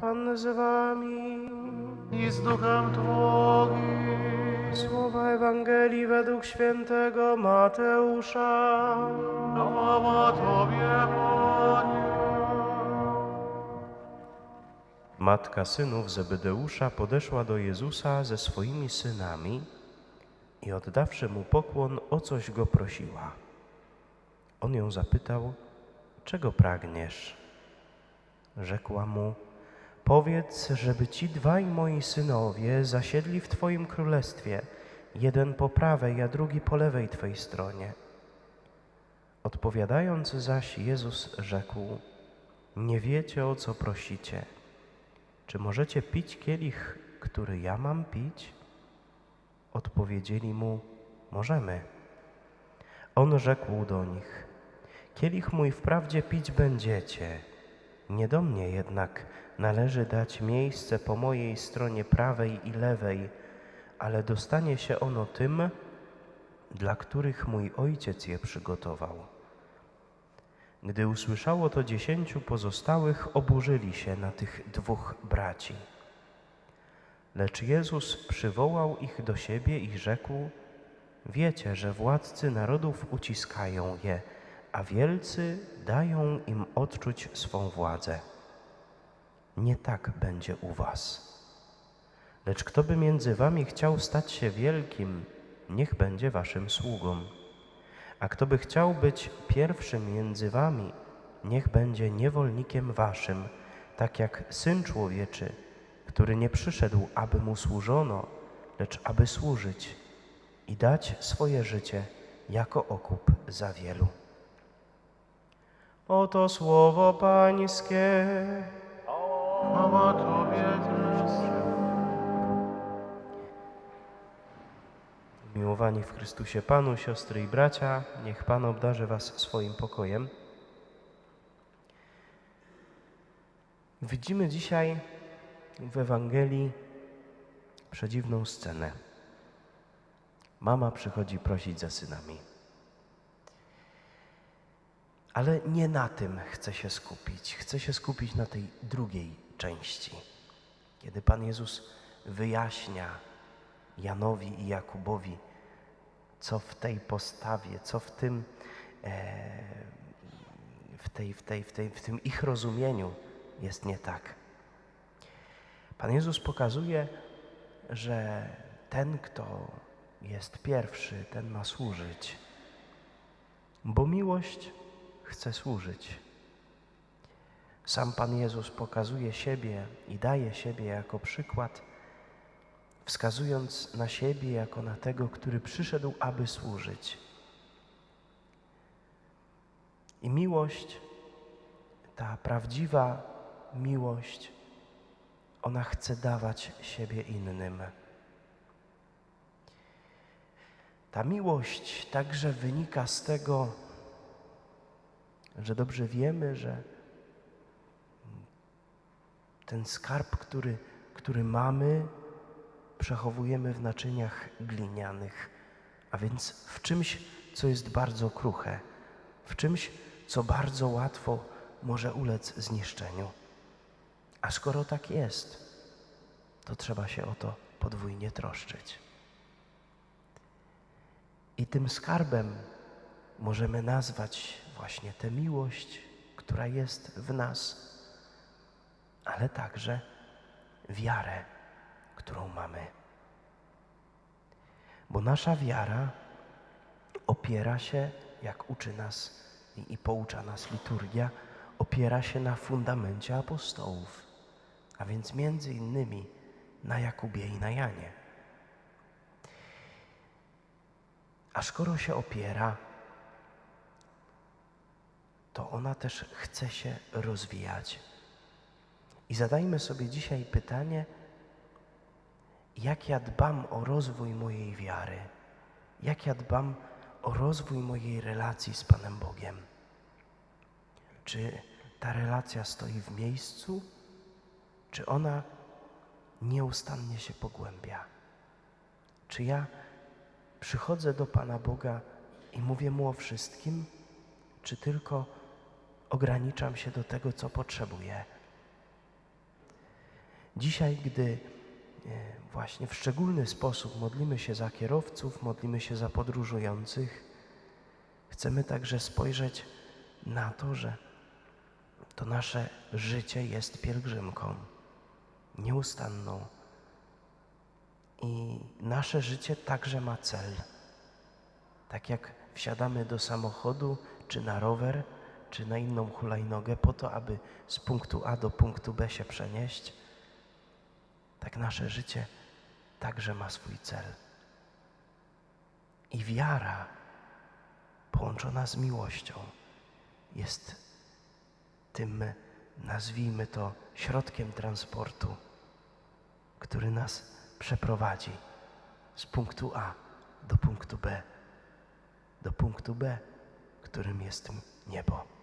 Pan z wami. i z duchem Twoim. Słowa Ewangelii według świętego Mateusza. Chwała Tobie, Panie. Matka synów Zebedeusza podeszła do Jezusa ze swoimi synami i oddawszy mu pokłon, o coś go prosiła. On ją zapytał, czego pragniesz? Rzekła mu, powiedz, żeby ci dwaj moi synowie zasiedli w Twoim królestwie, jeden po prawej, a drugi po lewej Twej stronie. Odpowiadając zaś, Jezus rzekł, nie wiecie o co prosicie. Czy możecie pić kielich, który ja mam pić? Odpowiedzieli mu, możemy. On rzekł do nich, kielich mój wprawdzie pić będziecie, nie do mnie jednak należy dać miejsce po mojej stronie prawej i lewej, ale dostanie się ono tym, dla których mój ojciec je przygotował. Gdy usłyszało to dziesięciu pozostałych, oburzyli się na tych dwóch braci. Lecz Jezus przywołał ich do siebie i rzekł: Wiecie, że władcy narodów uciskają je, a wielcy dają im odczuć swą władzę. Nie tak będzie u was. Lecz kto by między wami chciał stać się wielkim, niech będzie waszym sługą. A kto by chciał być pierwszym między wami, niech będzie niewolnikiem waszym, tak jak Syn Człowieczy, który nie przyszedł, aby mu służono, lecz aby służyć i dać swoje życie jako okup za wielu. Oto słowo Pańskie. Chwała Tobie. Miłowani w Chrystusie Panu, siostry i bracia, niech Pan obdarzy Was swoim pokojem. Widzimy dzisiaj w Ewangelii przedziwną scenę. Mama przychodzi prosić za synami. Ale nie na tym chcę się skupić. Chcę się skupić na tej drugiej części. Kiedy Pan Jezus wyjaśnia Janowi i Jakubowi, co w tej postawie, co w tym, e, w, tej, w, tej, w, tej, w tym ich rozumieniu jest nie tak. Pan Jezus pokazuje, że ten, kto jest pierwszy, ten ma służyć, bo miłość chce służyć. Sam Pan Jezus pokazuje siebie i daje siebie jako przykład wskazując na siebie jako na tego, który przyszedł, aby służyć. I miłość, ta prawdziwa miłość, ona chce dawać siebie innym. Ta miłość także wynika z tego, że dobrze wiemy, że ten skarb, który, który mamy, przechowujemy w naczyniach glinianych, a więc w czymś, co jest bardzo kruche, w czymś, co bardzo łatwo może ulec zniszczeniu. A skoro tak jest, to trzeba się o to podwójnie troszczyć. I tym skarbem możemy nazwać właśnie tę miłość, która jest w nas, ale także wiarę którą mamy. Bo nasza wiara opiera się, jak uczy nas i, i poucza nas liturgia, opiera się na fundamencie apostołów, a więc między innymi na Jakubie i na Janie. A skoro się opiera, to ona też chce się rozwijać. I zadajmy sobie dzisiaj pytanie, jak ja dbam o rozwój mojej wiary, jak ja dbam o rozwój mojej relacji z Panem Bogiem. Czy ta relacja stoi w miejscu, czy ona nieustannie się pogłębia? Czy ja przychodzę do Pana Boga i mówię Mu o wszystkim, czy tylko ograniczam się do tego, co potrzebuję? Dzisiaj, gdy e, właśnie w szczególny sposób modlimy się za kierowców, modlimy się za podróżujących, chcemy także spojrzeć na to, że to nasze życie jest pielgrzymką nieustanną. I nasze życie także ma cel. Tak jak wsiadamy do samochodu, czy na rower, czy na inną hulajnogę, po to, aby z punktu A do punktu B się przenieść, tak nasze życie także ma swój cel. I wiara połączona z miłością jest tym, nazwijmy to, środkiem transportu, który nas przeprowadzi z punktu A do punktu B, do punktu B, którym jest niebo.